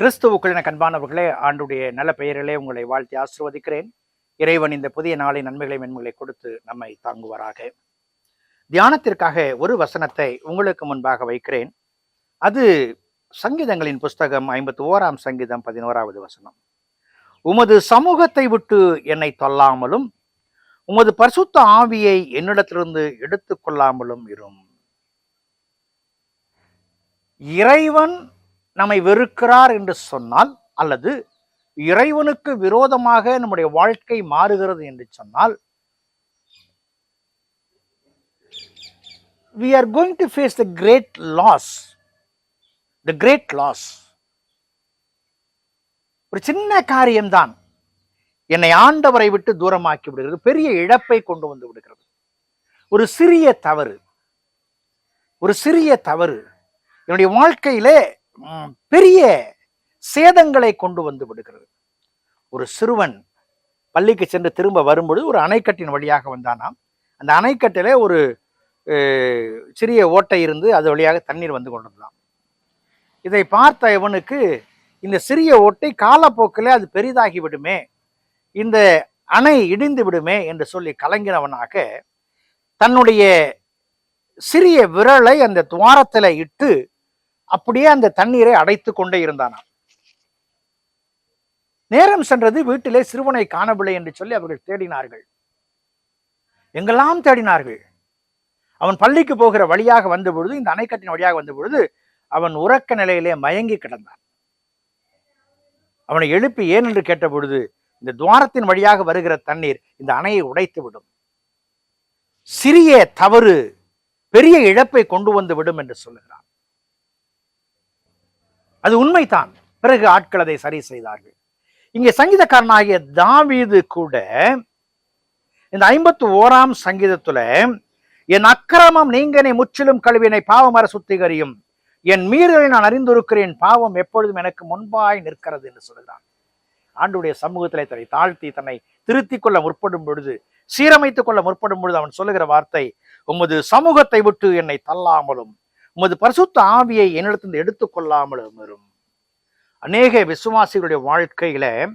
கிறிஸ்துவுக்குள் என கண்பானவர்களே ஆண்டுடைய நல்ல பெயரிலே உங்களை வாழ்த்தி ஆசிர்வதிக்கிறேன். இறைவன் இந்த புதிய நாளின் நன்மைகளை மென்மைகளை கொடுத்து நம்மை தாங்குவாராக. தியானத்திற்காக ஒரு வசனத்தை உங்களுக்கு முன்பாக வைக்கிறேன். அது சங்கீதங்களின் புஸ்தகம் ஐம்பத்தி ஓராம் சங்கீதம் பதினோராவது வசனம். உமது சமூகத்தை விட்டு என்னை தொல்லாமலும் உமது பரிசுத்த ஆவியை என்னிடத்திலிருந்து எடுத்துக்கொள்ளாமலும் இரும். இறைவன் நம்மை வெறுக்கிறார் என்று சொன்னால் அல்லது இறைவனுக்கு விரோதமாக நம்முடைய வாழ்க்கை மாறுகிறது என்று சொன்னால் we are going to face the great loss. The great loss. ஒரு சின்ன காரியம்தான். என்னை ஆண்டவரை விட்டு தூரமாக்கி விடுகிறது. பெரிய இழப்பை கொண்டு வந்து விடுகிறது. ஒரு சிறிய தவறு. ஒரு சிறிய தவறு. என்னுடைய வாழ்க்கையிலே பெரிய சேதங்களை கொண்டு வந்து விடுகிறது. ஒரு சிறுவன் பள்ளிக்கு சென்று திரும்ப வரும்பொழுது ஒரு அணைக்கட்டின் வழியாக வந்தானாம். அந்த அணைக்கட்டிலே ஒரு சிறிய ஓட்டை இருந்து அது வழியாக தண்ணீர் வந்து கொண்டிருந்தான். இதை பார்த்த இவனுக்கு இந்த சிறிய ஓட்டை காலப்போக்கில் அது பெரிதாகி விடுமே இந்த அணை இடிந்து விடுமே என்று சொல்லி கலங்கினவனாக தன்னுடைய சிறிய விரலை அந்த துவாரத்தில் இட்டு அப்படியே அந்த தண்ணீரை அடைத்து கொண்டே இருந்தானாம். நேரம் சென்றது வீட்டிலே சிறுவனை காணவில்லை என்று சொல்லி அவர்கள் தேடினார்கள். எங்கெல்லாம் தேடினார்கள்? அவன் பள்ளிக்கு போகிற வழியாக வந்த பொழுது இந்த அணைக்கட்டின் வழியாக வந்த பொழுது அவன் உறக்க நிலையிலே மயங்கி கிடந்தான். அவனை எழுப்பி ஏன்? என்று கேட்ட பொழுது இந்த துவாரத்தின் வழியாக வருகிற தண்ணீர் இந்த அணையை உடைத்து விடும். சிறிய தவறு பெரிய இழப்பை கொண்டு வந்து விடும் என்று சொல்லுகிறான். அது உண்மைதான். பிறகு ஆட்கள் அதை சரி செய்தார்கள். இங்கே சங்கீதக்காரனாகிய தாவீது கூட இந்த ஐம்பத்து ஓராம் சங்கீதத்துல என் அக்கிரமம் நீங்கனை முற்றிலும் கழுவினை பாவமர சுத்திகரியும். என் மீறலை நான் அறிந்திருக்கிறேன். பாவம் எப்பொழுதும் எனக்கு முன்பாய் நிற்கிறது என்று சொல்கிறான் ஆண்டுடைய சமூகத்திலே தன்னை தாழ்த்தி தன்னை திருத்திக் கொள்ள முற்படும் பொழுது சீரமைத்துக் கொள்ள முற்படும் பொழுது அவன் சொல்லுகிற வார்த்தை உமது சமூகத்தை விட்டு என்னை தள்ளாமலும் உமது பரிசுத்த ஆவியை என்னிடத்திலிருந்து எடுத்துக்கொள்ளாமல் கொள்ளாமலும் அநேக விசுவாசிகளுடைய வாழ்க்கையில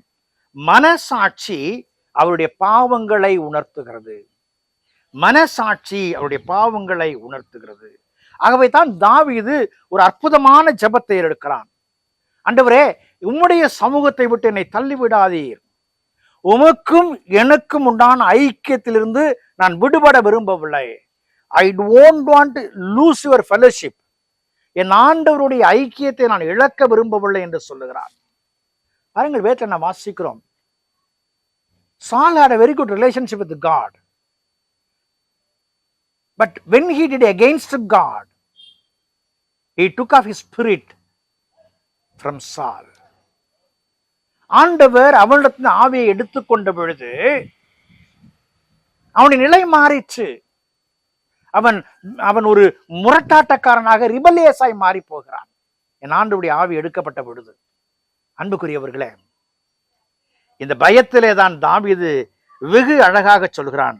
மனசாட்சி அவருடைய பாவங்களை உணர்த்துகிறது. மனசாட்சி அவருடைய பாவங்களை உணர்த்துகிறது. ஆகவே தான் தாவிது ஒரு அற்புதமான ஜெபத்தை எடுக்கிறான். அண்டவரே உம்முடைய சமூகத்தை விட்டு என்னை தள்ளிவிடாதீர். உமக்கும் எனக்கும் உண்டான ஐக்கியத்திலிருந்து நான் விடுபட விரும்பவில்லை. I don't want lose your fellowship என் ஆண்டவருடைய ஐக்கியத்தை நான் இழக்க விரும்பவில்லை என்று சொல்லுகிறார். பாருங்கள் வேற்ற நான் வாசிக்கிறோம். Saul had a very good relationship with God but when he did against God he took of his spirit from Saul ஆண்டவர் அவனிடத்தின் ஆவியை எடுத்துக்கொண்ட பொழுது அவனுடைய நிலை மாறிச்சு. அவன் அவன் ஒரு முரட்டாட்டக்காரனாக ரிபலேசாய் மாறி போகிறான் என் ஆண்டுடைய ஆவி எடுக்கப்பட்ட பொழுது. அன்புக்குரியவர்களே இந்த பயத்திலே தான் தாவிது வெகு அழகாக சொல்கிறான்.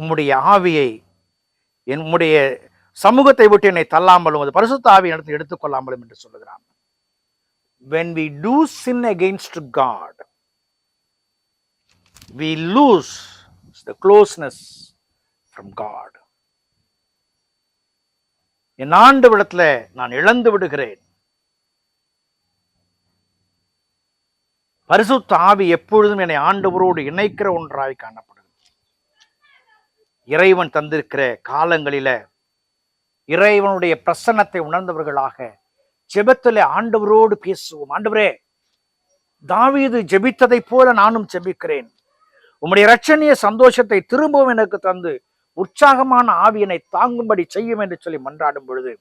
உம்முடைய ஆவியை என்னுடைய சமூகத்தை விட்டு என்னை தள்ளாமலும் அது பரிசுத்த ஆவியை நடத்தி எடுத்துக்கொள்ளாமலும் என்று சொல்லுகிறான். When we do sin against god we lose the closeness from God என் ஆண்டு விடத்துல நான் இழந்து விடுகிறேன். பரிசுத்த ஆவி எப்பொழுதும் என்னை ஆண்டவரோடு இணைக்கிற ஒன்றாய் காணப்படுகிறது. இறைவன் தந்திருக்கிற காலங்களில இறைவனுடைய பிரசன்னத்தை உணர்ந்தவர்களாக ஜெபத்தில் ஆண்டவரோடு பேசுவோம். ஆண்டவரே தாவீது ஜெபித்ததைப் போல நானும் ஜெபிக்கிறேன். உம்முடைய இரட்சணிய சந்தோஷத்தை திரும்பவும் எனக்கு தந்து உற்சாகமான ஆவியனை தாங்கும்படி செய்யும் என்று சொல்லி மன்றாடும் பொழுது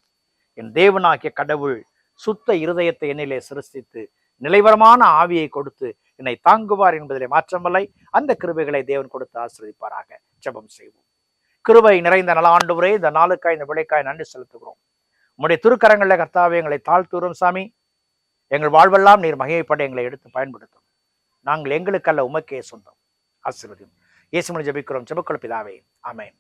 என் தேவனாகிய கடவுள் சுத்த இருதயத்தை என்னிலே சிருஷ்டித்து நிலைவரமான ஆவியை கொடுத்து என்னை தாங்குவார் என்பதிலே மாற்றமில்லை. அந்த கிருபைகளை தேவன் கொடுத்து ஆசிரதிப்பாராக ஜெபம் செய்வோம். கிருபை நிறைந்த நலாண்டுவரே இந்த நாளுக்காய் இந்த விளைக்காய் நன்றி செலுத்துகிறோம். உம்முடைய திருக்கரங்களில் கர்த்தாவே எங்களை தாழ்த்துகிறோம் சாமி. எங்கள் வாழ்வெல்லாம் நீர் மகிமைப்பட எங்களை எடுத்து பயன்படுத்தும். நாங்கள் எங்களுக்கல்ல உமக்கே சொந்தம். ஆசீர்வதியும் இயேசுமணி ஜபிக்கிறோம். ஜெபக்குள்ள பிதாவே. ஆமென்.